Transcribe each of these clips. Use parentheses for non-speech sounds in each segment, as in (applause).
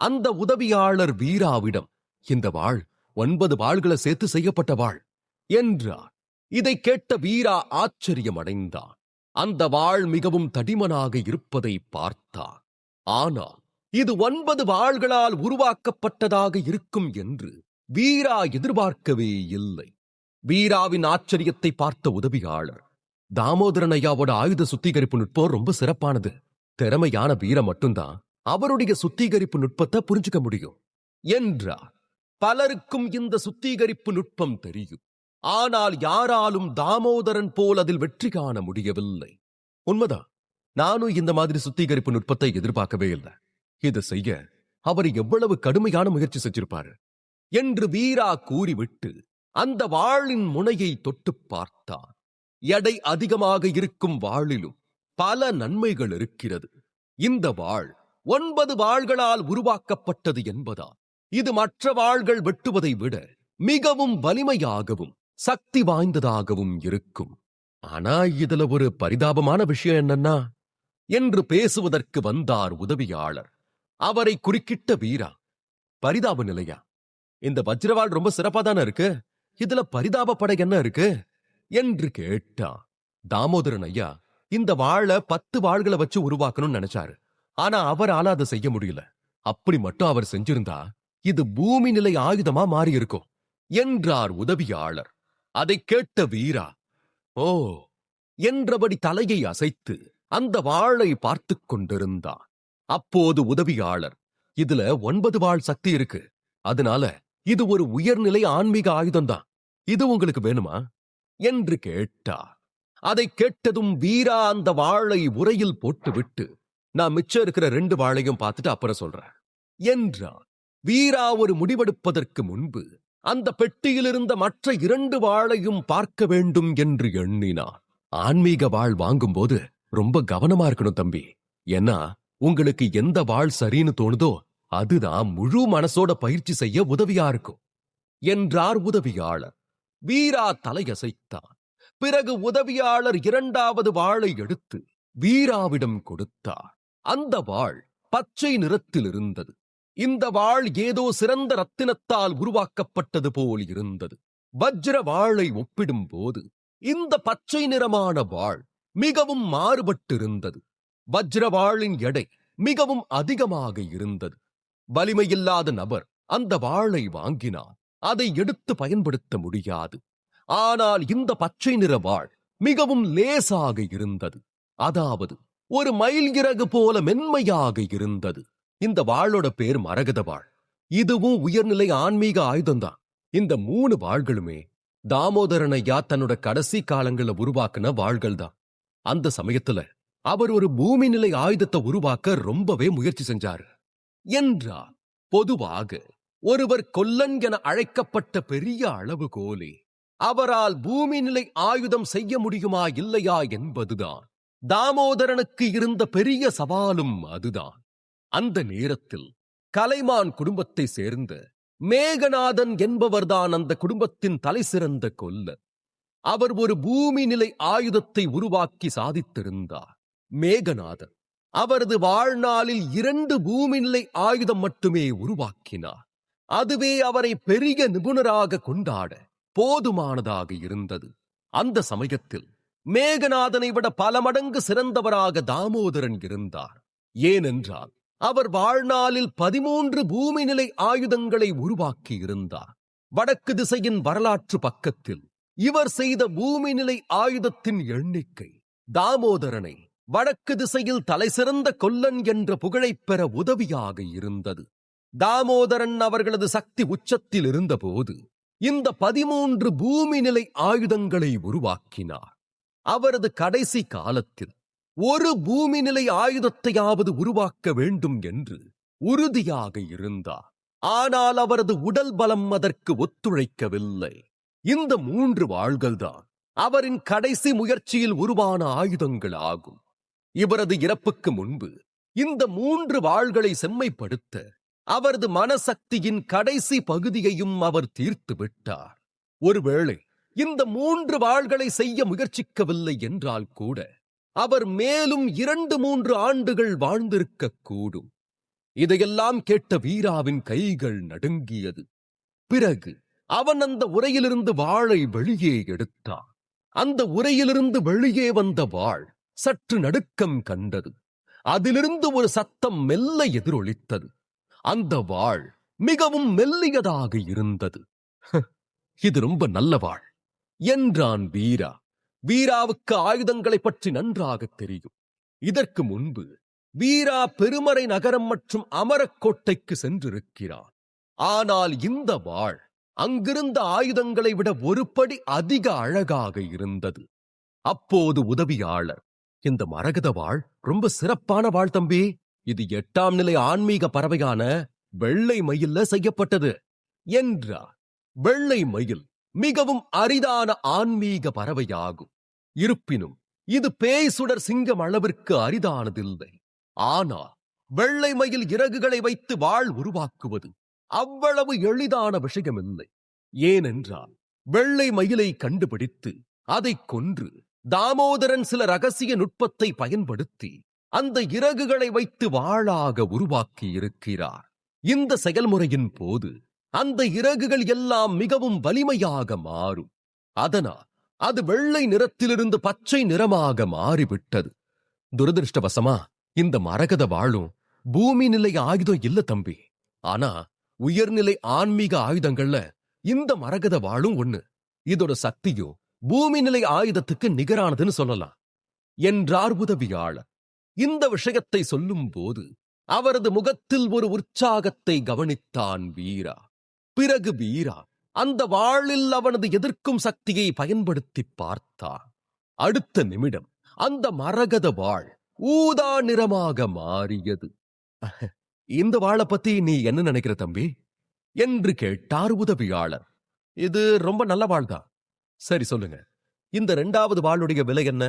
அந்த உதவியாளர் வீராவிடம் இந்த வாழ் ஒன்பது வாள்களை சேர்த்து செய்யப்பட்ட வாழ் என்றார் இதை கேட்ட வீரா ஆச்சரியமடைந்தான். அந்த வாழ் மிகவும் தடிமனாக இருப்பதை பார்த்தான். ஆனால் இது ஒன்பது வாள்களால் உருவாக்கப்பட்டதாக இருக்கும் என்று வீரா எதிர்பார்க்கவே இல்லை. வீராவின் ஆச்சரியத்தை பார்த்த உதவியாளர் தாமோதரன் ஐயாவோட ஆயுத சுத்திகரிப்பு நுட்பம் ரொம்ப சிறப்பானது. திறமையான வீர மட்டும்தான். அவருடைய சுத்திகரிப்பு நுட்பத்தை புரிஞ்சுக்க முடியும். என்றார். பலருக்கும் இந்த சுத்திகரிப்பு நுட்பம் தெரியும். ஆனால் யாராலும் தாமோதரன் போல் அதில் வெற்றி காண முடியவில்லை. உண்மைதான் நானும் இந்த மாதிரி சுத்திகரிப்பு நுட்பத்தை எதிர்பார்க்கவே இல்லை. இதை செய்ய அவர் எவ்வளவு கடுமையான முயற்சி செஞ்சிருப்பாரு? என்று வீரா கூறிவிட்டு அந்த வாளின் முனையை தொட்டு பார்த்தார் எடை அதிகமாக இருக்கும் வாளிலும் பல நன்மைகள் இருக்கிறது. இந்த வாள் ஒன்பது வாள்களால் உருவாக்கப்பட்டது என்பதால் இது மற்ற வாள்கள் வெட்டுவதை விட மிகவும் வலிமையாகவும் சக்தி வாய்ந்ததாகவும் இருக்கும். ஆனா இதுல ஒரு பரிதாபமான விஷயம் என்னன்னா என்று பேசுவதற்கு வந்தார் உதவியாளர். அவரை குறுக்கிட்ட வீரா பரிதாப நிலையா? இந்த வஜ்ரவாள் ரொம்ப சிறப்பா தானே இருக்கு? இதுல பரிதாபப்படை என்ன இருக்கு? என்று கேட்டா தாமோதரன் ஐயா இந்த வாழை பத்து வாள்களை வச்சு உருவாக்கணும்னு நினைச்சாரு. ஆனா அவரால அதை செய்ய முடியல. அப்படி மட்டும் அவர் செஞ்சிருந்தா இது பூமி நிலை ஆயுதமா மாறி இருக்கும் என்றார் உதவியாளர். அதை கேட்ட வீரா ஓ என்றபடி தலையை அசைத்து அந்த வாளை பார்த்துக் கொண்டிருந்தான். அப்போது உதவியாளர் இதுல ஒன்பது வாள் சக்தி இருக்கு. அதனால இது ஒரு உயர்நிலை ஆன்மீக ஆயுதம்தான். இது உங்களுக்கு வேணுமா? என்று கேட்டார். அதை கேட்டதும் வீரா அந்த வாளை உரையில் போட்டுவிட்டு நான் மிச்சம் இருக்கிற ரெண்டு வாளையும் பார்த்துட்டு அப்புறம் சொல்றேன். என்றான். வீரா ஒரு முடிவெடுப்பதற்கு முன்பு அந்த பெட்டியில் இருந்த மற்ற இரண்டு வாளையும் பார்க்க வேண்டும் என்று எண்ணினான். ஆன்மீக வாழ் வாங்கும்போது ரொம்ப கவனமா இருக்கணும் தம்பி. ஏன்னா உங்களுக்கு எந்த வாழ் சரின்னு தோணுதோ அதுதான் முழு மனசோட பயிற்சி செய்ய உதவியா இருக்கும் என்றார் உதவியாளர். வீரா தலையசைத்தான். பிறகு உதவியாளர் இரண்டாவது வாளை எடுத்து வீராவிடம் கொடுத்தார். அந்த வாள் பச்சை நிறத்தில் இருந்தது இந்த வாள் ஏதோ சிறந்த ரத்தினத்தால் உருவாக்கப்பட்டது போல் இருந்தது. வஜ்ர வாளை ஒப்பிடும்போது இந்த பச்சை நிறமான வாள் மிகவும் மாறுபட்டிருந்தது. வஜ்ரவாளின் எடை மிகவும் அதிகமாக இருந்தது. வலிமையில்லாத நபர் அந்த வாளை வாங்கினார். அதை எடுத்து பயன்படுத்த முடியாது. ஆனால் இந்த பச்சை நிற வாள் மிகவும் லேசாக இருந்தது. அதாவது ஒரு மயில் இறகு போல மென்மையாக இருந்தது. இந்த வாளோட பேர் மரகத வாழ் இதுவும் உயர்நிலை ஆன்மீக ஆயுதம்தான். இந்த மூணு வாள்களுமே தாமோதரன் ஐயா தன்னோட கடைசி காலங்கள்ல உருவாக்குன வாள்கள் தான் அந்த சமயத்துல அவர் ஒரு பூமி நிலை ஆயுதத்தை உருவாக்க ரொம்பவே முயற்சி செஞ்சாரு. என்றால் பொதுவாக ஒருவர் கொல்லன் என அழைக்கப்பட்ட பெரிய அளவுகோலே அவரால் பூமி நிலை ஆயுதம் செய்ய முடியுமா இல்லையா என்பதுதான். தாமோதரனுக்கு இருந்த பெரிய சவாலும் அதுதான். அந்த நேரத்தில் கலைமான் குடும்பத்தை சேர்ந்த மேகநாதன் என்பவர்தான் அந்த குடும்பத்தின் தலை சிறந்த கொல்லர். அவர் ஒரு பூமி நிலை ஆயுதத்தை உருவாக்கி சாதித்திருந்தார். மேகநாதன் அவரது வாழ்நாளில் இரண்டு பூமி நிலை ஆயுதம் மட்டுமே உருவாக்கினார். அதுவே அவரை பெரிய நிபுணராக கொண்டாட போதுமானதாக இருந்தது. அந்த சமயத்தில் மேகநாதனை விட பல மடங்கு சிறந்தவராக தாமோதரன் இருந்தார். ஏனென்றால் அவர் வாழ்நாளில் பதிமூன்று பூமி நிலை ஆயுதங்களை உருவாக்கி இருந்தார். வடக்கு திசையின் வரலாற்று பக்கத்தில் இவர் செய்த பூமி நிலை ஆயுதத்தின் எண்ணிக்கை தாமோதரனை வடக்கு திசையில் தலைசிறந்த கொல்லன் என்ற புகழைப் பெற உதவியாக இருந்தது. தாமோதரன் அவர்களது சக்தி உச்சத்தில் இருந்தபோது இந்த பதிமூன்று பூமி நிலை ஆயுதங்களை உருவாக்கினார். அவரது கடைசி காலத்தில் ஒரு பூமி நிலை ஆயுதத்தையாவது உருவாக்க வேண்டும் என்று உறுதியாக இருந்தார். ஆனால் அவரது உடல் பலம் அதற்கு ஒத்துழைக்கவில்லை. இந்த மூன்று வாள்கள்தான் அவரின் கடைசி முயற்சியில் உருவான ஆயுதங்கள் ஆகும் இவரது இறப்புக்கு முன்பு இந்த மூன்று வாள்களை செம்மைப்படுத்த அவரது மனசக்தியின் கடைசி பகுதியையும் அவர் தீர்த்து விட்டார். ஒருவேளை இந்த மூன்று வாள்களை செய்ய முயற்சிக்கவில்லை என்றால் கூட அவர் மேலும் இரண்டு மூன்று ஆண்டுகள் வாழ்ந்திருக்க கூடும். இதையெல்லாம் கேட்ட வீராவின் கைகள் நடுங்கியது. பிறகு அவன் அந்த உரையிலிருந்து வாளை வெளியே எடுத்தான். அந்த உரையிலிருந்து வெளியே வந்த வாள் சற்று நடுக்கம் கண்டது. அதிலிருந்து ஒரு சத்தம் மெல்ல எதிரொலித்தது. அந்த வாள் மிகவும் மெல்லியதாக இருந்தது. இது ரொம்ப நல்ல வாள். என்றான் வீரா. வீராவுக்கு ஆயுதங்களைப் பற்றி நன்றாக தெரியும். இதற்கு முன்பு வீரா பெருமறை நகரம் மற்றும் அமரக்கோட்டைக்கு சென்றிருக்கிறான். ஆனால் இந்த வாழ் அங்கிருந்த ஆயுதங்களை விட ஒரு படி அதிக அழகாக இருந்தது. அப்போது உதவியாளர் இந்த மரகத வாழ் ரொம்ப சிறப்பான வாழ் தம்பி. இது எட்டாம் நிலை ஆன்மீக பறவையான வெள்ளை மயில்ல செய்யப்பட்டது என்றார். வெள்ளை மயில் மிகவும் அரிதான ஆன்மீக பறவையாகும். இருப்பினும் இது பேய் சுடர் சிங்கம் அளவிற்கு அரிதானதில்லை. ஆனால் வெள்ளை மயில் இறகுகளை வைத்து வாழ் உருவாக்குவது அவ்வளவு எளிதான விஷயமில்லை. ஏனென்றால் வெள்ளை மயிலை கண்டுபிடித்து அதைக் கொன்று தாமோதரன் சில ரகசிய நுட்பத்தை பயன்படுத்தி அந்த இறகுகளை வைத்து வாளாக உருவாக்கி இருக்கிறார் இந்த செயல்முறையின் போது அந்த இறகுகள் எல்லாம் மிகவும் வலிமையாக மாறும். அதனால் அது வெள்ளை நிறத்திலிருந்து பச்சை நிறமாக மாறிவிட்டது. துரதிருஷ்டவசமா இந்த மரகத வாளும் பூமி நிலை ஆயுதம் இல்ல தம்பி. ஆனா உயர்நிலை ஆன்மீக ஆயுதங்கள்ல இந்த மரகத வாளும் ஒண்ணு. இதோட சக்தியும் பூமி நிலை ஆயுதத்துக்கு நிகரானதுன்னு சொல்லலாம். என்றார் உதவியாளர். இந்த விஷயத்தை சொல்லும் போது அவரது முகத்தில் ஒரு உற்சாகத்தை கவனித்தான் வீரா. பிறகு வீரா அந்த வாளில் அவனது எதிர்க்கும் சக்தியை பயன்படுத்தி பார்த்தான் அடுத்த நிமிடம் அந்த மரகத வாள் ஊதா நிறமாக மாறியது. இந்த வாழை பத்தி நீ என்ன நினைக்கிற தம்பி? என்று கேட்டார் உதவியாளர். இது ரொம்ப நல்ல வாழ்தான் சரி சொல்லுங்க. இந்த இரண்டாவது வாளுடைய விலை என்ன?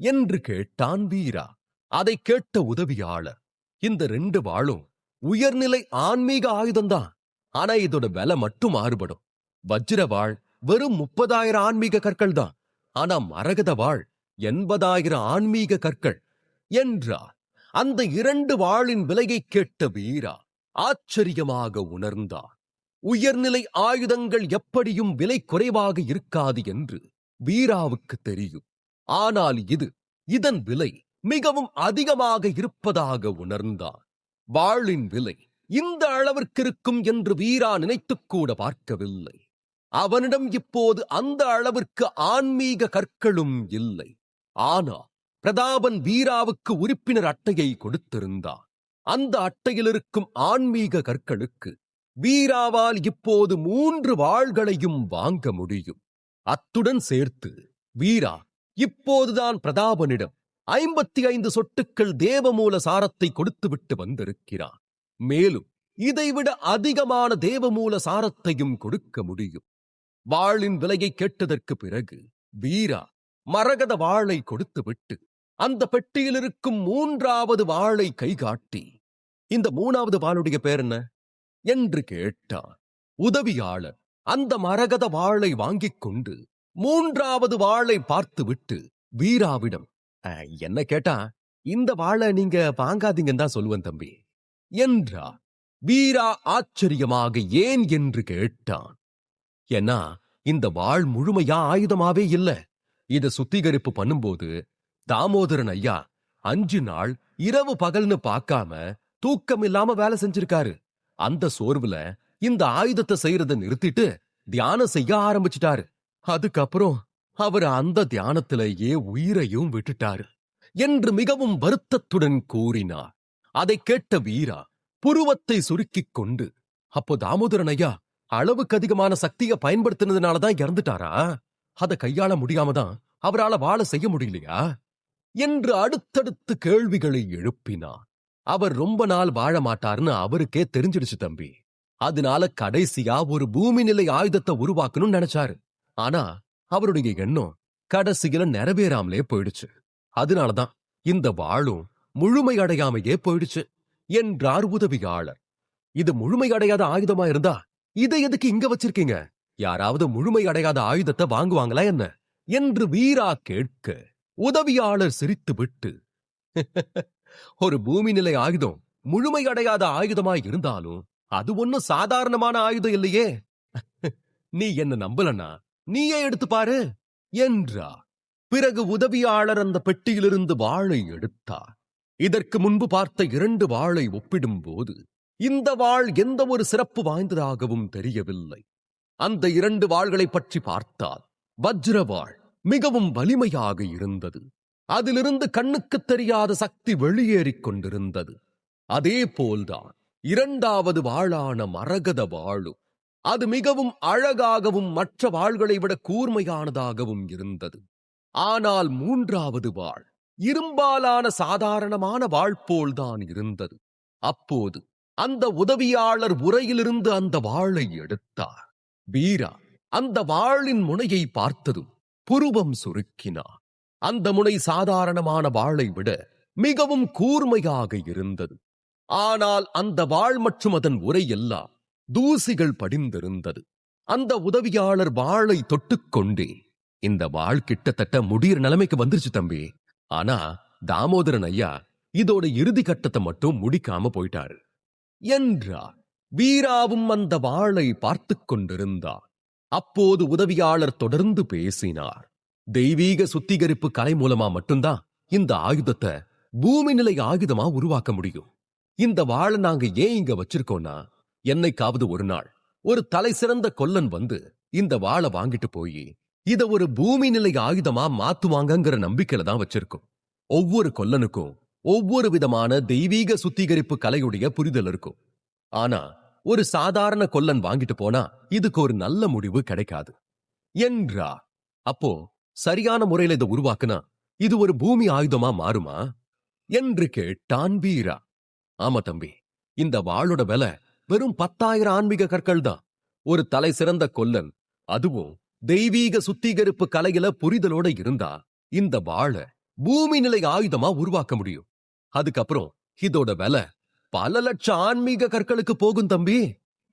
என்று கேட்டான் வீரா. அதை கேட்ட உதவியாளர் இந்த ரெண்டு வாளும் உயர்நிலை ஆன்மீக ஆயுதம்தான் ஆனா இதோட விலை மட்டும் மாறுபடும். வஜ்ர வாழ் வெறும் முப்பதாயிரம் ஆன்மீக கற்கள் தான். ஆனா மரகத வாழ் எண்பதாயிரம் ஆன்மீக கற்கள். என்றா? அந்த இரண்டு வாளின் விலையைக் கேட்ட வீரா ஆச்சரியமாக உணர்ந்தார் உயர்நிலை ஆயுதங்கள் எப்படியும் விலை குறைவாக இருக்காது என்று வீராவுக்கு தெரியும். ஆனால் இது இதன் விலை மிகவும் அதிகமாக இருப்பதாக உணர்ந்தார் வாளின் விலை இந்த அளவிற்கு இருக்கும் என்று வீரா நினைத்துக் கூட பார்க்கவில்லை. அவனிடம் இப்போது அந்த அளவிற்கு ஆன்மீக கற்களும் இல்லை. ஆனா பிரதாபன் வீராவுக்கு உறுப்பினர் அட்டையை கொடுத்திருந்தான். அந்த அட்டையில் இருக்கும் ஆன்மீக கற்களுக்கு வீராவால் இப்போது மூன்று வாள்களையும் வாங்க முடியும். அத்துடன் சேர்த்து வீரா இப்போதுதான் பிரதாபனிடம் ஐம்பத்தி ஐந்து சொட்டுக்கள் தேவமூல சாரத்தை கொடுத்துவிட்டு வந்திருக்கிறான். மேலும் இதைவிட அதிகமான தேவமூல சாரத்தையும் கொடுக்க முடியும். வாளின் விலையை கேட்டதற்கு பிறகு வீரா மரகத வாளை கொடுத்துவிட்டு அந்த பெட்டியில் இருக்கும் மூன்றாவது வாளை கைகாட்டி இந்த மூணாவது வாளுடைய பேர் என்ன? என்று கேட்டார் உதவியாளர் அந்த மரகத வாளை வாங்கிக் கொண்டு மூன்றாவது வாளை பார்த்துவிட்டு வீராவிடம் என்ன கேட்டா இந்த வாழை நீங்க வாங்காதீங்கன்னு தான் சொல்லுவேன் தம்பி. என்றார் வீரா ஆச்சரியமாக ஏன் என்று கேட்டான். ஏன்னா இந்த வாள் முழுமையா ஆயுதமாவே இல்ல. இத சுத்திகரிப்பு பண்ணும்போது தாமோதரன் ஐயா அஞ்சு நாள் இரவு பகல்னு பார்க்காம தூக்கம் இல்லாம வேலை செஞ்சிருக்காரு. அந்த சோர்வுல இந்த ஆயுதத்தை செய்யறத நிறுத்திட்டு தியானம் செய்ய ஆரம்பிச்சிட்டாரு. அதுக்கப்புறம் அவர் அந்த தியானத்திலேயே உயிரையும் விட்டுட்டாரு என்று மிகவும் வருத்தத்துடன் கூறினார். அதை கேட்ட வீரா புருவத்தை சுருக்கிக் கொண்டு அப்போ தாமோதரன் ஐயா அளவுக்கு அதிகமான சக்தியை பயன்படுத்தினதுனாலதான் இறந்துட்டாரா? அத கையாள முடியாம தான் அவரால வாழ செய்ய முடியலையா? என்று அடுத்தடுத்து கேள்விகளை எழுப்பினார் அவர் ரொம்ப நாள் வாழ மாட்டார்னு அவருக்கே தெரிஞ்சிடுச்சு தம்பி. அதனால கடைசியா ஒரு பூமி நிலை ஆயுதத்தை உருவாக்கணும்னு நினைச்சாரு. ஆனா அவருடைய எண்ணம் கடைசியில நிறைவேறாமலே போயிடுச்சு. அதனாலதான் இந்த வாளும் முழுமையடையாமையே போயிடுச்சு என்றார் உதவியாளர். இது முழுமையடையாத ஆயுதமா இருந்தா இதை எதுக்கு இங்க வச்சிருக்கீங்க? யாராவது முழுமையடையாத ஆயுதத்தை வாங்குவாங்களா என்ன? என்று வீரா கேட்க உதவியாளர் சிரித்து விட்டு (laughs) ஒரு பூமி நிலை ஆயுதம் முழுமையடையாத ஆயுதமா இருந்தாலும் அது ஒண்ணும் சாதாரணமான ஆயுதம் இல்லையே. (laughs) நீ என்ன நம்பலனா? நீயே எடுத்து பாரு என்றார். பிறகு உதவியாளர் அந்த பெட்டியிலிருந்து வாழை எடுத்தார். இதற்கு முன்பு பார்த்த இரண்டு வாளை ஒப்பிடும்போது இந்த வாள் எந்த ஒரு சிறப்பு வாய்ந்ததாகவும் தெரியவில்லை. அந்த இரண்டு வாள்களைப் பற்றி பார்த்தால் வஜ்ரவாள் மிகவும் வலிமையாக இருந்தது. அதிலிருந்து கண்ணுக்குத் தெரியாத சக்தி வெளியேறிக் கொண்டிருந்தது. அதே போல்தான் இரண்டாவது வாளான மரகத வாழும் அது மிகவும் அழகாகவும் மற்ற வாள்களை விட கூர்மையானதாகவும் இருந்தது. ஆனால் மூன்றாவது வாள் இரும்பாலான சாதாரணமான வாள் போல்தான் இருந்தது. அப்போது அந்த உதவியாளர் உரையிலிருந்து அந்த வாளை எடுத்தார். வீரா அந்த வாளின் முனையை பார்த்ததும் புருவம் சுருக்கினார். அந்த முனை சாதாரணமான வாளை விட மிகவும் கூர்மையாக இருந்தது. ஆனால் அந்த வாள் மற்றும் அதன் உரை எல்லாம் தூசிகள் படிந்திருந்தது. அந்த உதவியாளர் வாளை தொட்டுக்கொண்டே இந்த வாள் கிட்டத்தட்ட முடியிற நிலைமைக்கு வந்துருச்சு தம்பி. ஆனா தாமோதரன் ஐயா இதோட இறுதி கட்டத்தை மட்டும் முடிக்காம போயிட்டாரு. என்றார் வீராவும் அந்த வாளை பார்த்துக் கொண்டிருந்தார் அப்போது உதவியாளர் தொடர்ந்து பேசினார். தெய்வீக சுத்திகரிப்பு கலை மூலமா மட்டும்தான் இந்த ஆயுதத்தை பூமி நிலை ஆயுதமா உருவாக்க முடியும். இந்த வாழை நாங்க ஏன் இங்க வச்சிருக்கோம்னா என்னைக்காவது ஒரு நாள் ஒரு தலை சிறந்த கொல்லன் வந்து இந்த வாழை வாங்கிட்டு போய் இத ஒரு பூமி நிலை ஆயுதமா மாத்துவாங்கங்கிற நம்பிக்கையில தான் வச்சிருக்கோம். ஒவ்வொரு கொல்லனுக்கும் ஒவ்வொரு விதமான தெய்வீக சுத்திகரிப்பு கலையுடைய புரிதல் இருக்கும். ஆனா ஒரு சாதாரண கொல்லன் வாங்கிட்டு போனா இதுக்கு ஒரு நல்ல முடிவு கிடைக்காது. என்றா? அப்போ சரியான முறையில இதை உருவாக்குனா இது ஒரு பூமி ஆயுதமா மாறுமா? என்று கேட்டான் வீரா. ஆமா தம்பி இந்த வாளோட விலை வெறும் பத்தாயிரம் ஆன்மீக கற்கள் தான். ஒரு தலை சிறந்த கொல்லன் அதுவும் தெய்வீக சுத்திகரிப்பு கலையில புரிதலோட இருந்தா இந்த வாழை பூமி நிலை ஆயுதமா உருவாக்க முடியும். அதுக்கப்புறம் இதோட விலை பல லட்சம் ஆன்மீக கற்களுக்கு போகும் தம்பி.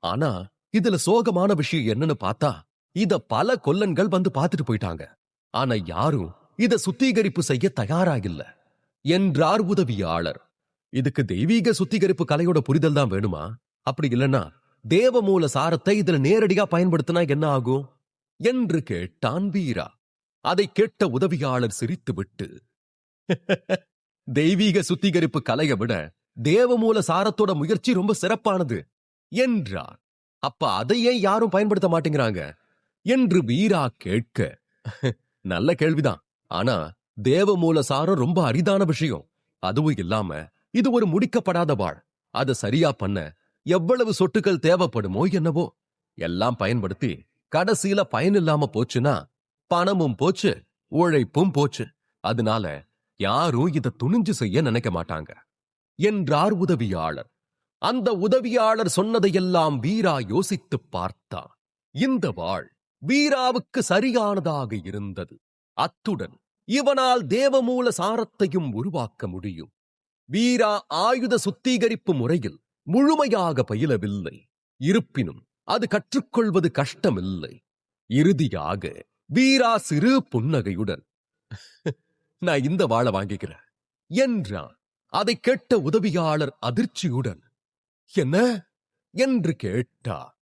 ஆனா இதுல சோகமான விஷயம் என்னன்னு பார்த்தா இத பல கொல்லன்கள் வந்து பார்த்துட்டு போயிட்டாங்க. ஆனா யாரும் இத சுத்திகரிப்பு செய்ய தயாரா இல்ல. என்றார் உதவியாளர். இதுக்கு தெய்வீக சுத்திகரிப்பு கலையோட புரிதல் தான் வேணுமா? அப்படி இல்லனா தேவமூல சாரத்தை இதுல நேரடியா பயன்படுத்தினா என்ன ஆகும்? என்று கேட்டான் வீரா. அதை கேட்ட உதவியாளர் சிரித்துவிட்டு (laughs) தெய்வீக சுத்திகரிப்பு கலையை விட தேவமூல சாரத்தோட முயற்சி ரொம்ப சிறப்பானது என்றார் அப்ப அதை ஏன் யாரும் பயன்படுத்த மாட்டேங்கிறாங்க? என்று வீரா கேட்க (laughs) நல்ல கேள்விதான். ஆனா தேவமூல சாரம் ரொம்ப அரிதான விஷயம். அதுவும் இல்லாம இது ஒரு முடிக்கப்படாத வாழ். அதை சரியா பண்ண எவ்வளவு சொட்டுக்கள் தேவைப்படுமோ என்னவோ எல்லாம் பயன்படுத்தி கடைசியில பயன் இல்லாம போச்சுன்னா பணமும் போச்சு உழைப்பும் போச்சு. அதனால யாரும் இதை துணிஞ்சு செய்ய நினைக்க மாட்டாங்க. என்றார் உதவியாளர் அந்த உதவியாளர் சொன்னதையெல்லாம் வீரா யோசித்துப் பார்த்தான் இந்த வாழ் வீராவுக்கு சரியானதாக இருந்தது. அத்துடன் இவனால் தேவமூல சாரத்தையும் உருவாக்க முடியும். வீரா ஆயுத சுத்திகரிப்பு முறையில் முழுமையாக பயிலவில்லை. இருப்பினும் அது கற்றுக்கொள்வது கஷ்டமில்லை. இறுதியாக வீரா சிறு புன்னகையுடன் நான் இந்த வாழை வாங்கிக்கிறேன் என்றான். அதை கேட்ட உதவியாளர் அதிர்ச்சியுடன் என்ன? என்று கேட்டார்